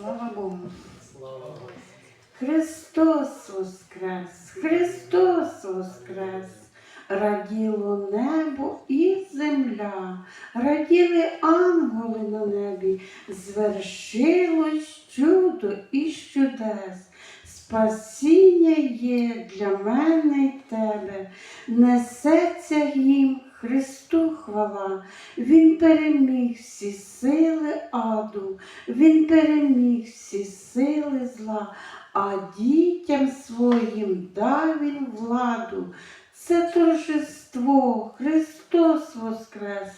Слава Богу. Слава Христос Воскрес, Христос Воскрес, раділо небо і земля, раділи ангели на небі, звершилось чудо і чудес. Спасіння є для мене й тебе, несеться їм Христу хвала, Він переміг всі сили аду, Він переміг всі сили зла, а дітям своїм дав він владу. Це торжество, Христос Воскрес.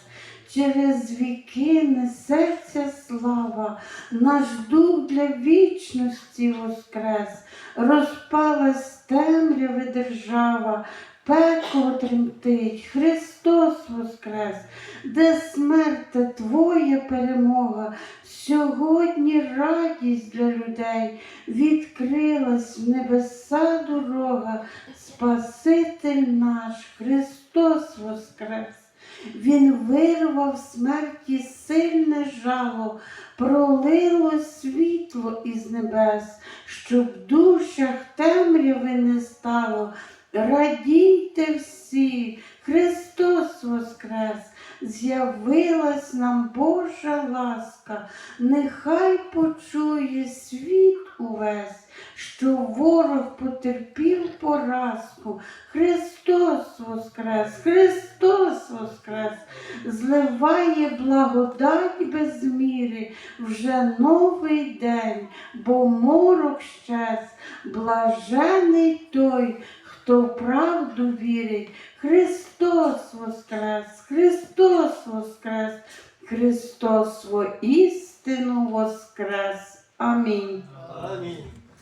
Через віки несеться слава, наш дух для вічності воскрес, розпалась темряви держава, пекло тремтить, Христос Воскрес, де смерте Твоя перемога, сьогодні радість для людей, відкрилась в небеса дорога, Спаситель наш, Христос Воскрес. Він вирвав смерті сильне жало, пролило світло із небес, щоб в душах темряви не стало. Радійте всі, Христос Воскрес, з'явилась нам Божа ласка, нехай почує світ увесь, що ворог потерпів поразку. Христос Воскрес, Христос Воскрес, зливає благодать без міри, вже новий день, бо морок щез, блажений той, хто в правду вірить. Христос Воскрес, Христос Воскрес, Христос во істину Воскрес. Амінь. Амінь.